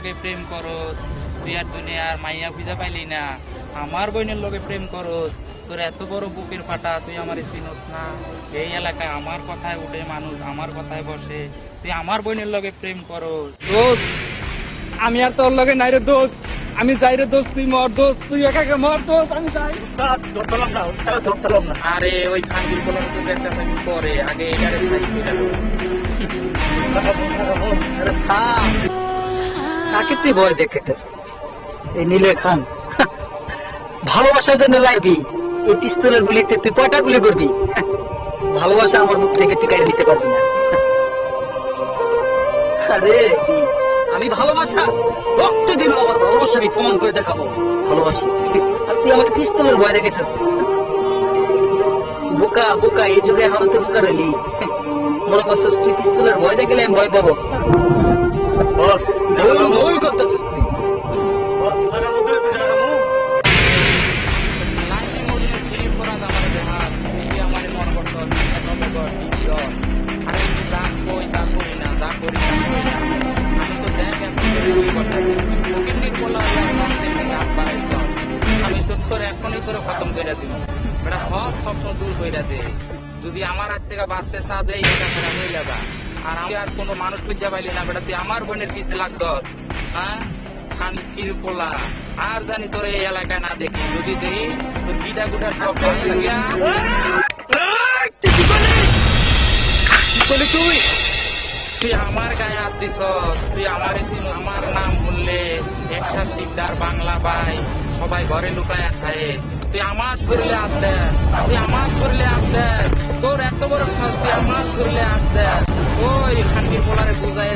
লগে প্রেম করস তুই আর দুনিয়ার মাইয়া খুঁজে পাইলি না। আমার বোনের লগে প্রেম করস তোর এত বড় বুকের ফাটা তুই আমার চিনস না। এই এলাকায় আমার কথায় উঠে মানুষ আমার কথায় বসে তুই আমার বোনের লগে প্রেম করস। দোস্ত আমি আর তোর লগে নাই রে দোস্ত। আমি যাই রে দোস্ত তুই মর দোস্ত তুই একাকে মর দোস্ত আমি যাই। উস্তাদ না ধরতাম না। আরে ওই খান্ডির কোলার তো দেখতেছে পরে আগে এটারে কাকে তুই ভয় দেখাইতেছিস। এই নীলে খান ভালোবাসার জন্য লাইবি এই পিস্তলের গুলিতে তুই কয়টা গুলি করবি? ভালোবাসা আমার মুখ থেকে তুই কেড়ে নিতে পারবি না। আরে আমি ভালোবাসা? রক্ত দিল আমার ভালোবাসা আমি প্রমাণ করে দেখাবো। ভালোবাসি। আর তুই আমাকে পিস্তলের ভয় দেখাইতেছিস। বোকা বোকা, এই যুগে আমি তো বোকা রইলি। মনে করছিস তুই পিস্তলের ভয় দেখলে আমি ভয় পাবো। যদি আমার হাত থেকে বাঁচতে চাও যে এই খারাপ হয়ে যাবা আর আমি আর কোনো মানুষ খুঁজে পাইলি না বেটা। তুই আমার বোনের পিছে লাগত হ্যাঁ? শান্তির পোলা। আর জানি তোর এই এলাকায় না দেখি। যদি দেখি তোর গিটা গুটা সব তুই তুই? আমার গায়ে হাত দিস। তুই আমার আমার নাম বললে একসাথ শিকদার বাংলা ভাই সবাই ঘরে লুকায় খায়। তুই আমার শরীরে হাত দে তুই আমার শরীরে হাত দে তোর এত বড় সাহস তুই আমার শরীরে হাত দে খান্ডির পোলারে বুঝায়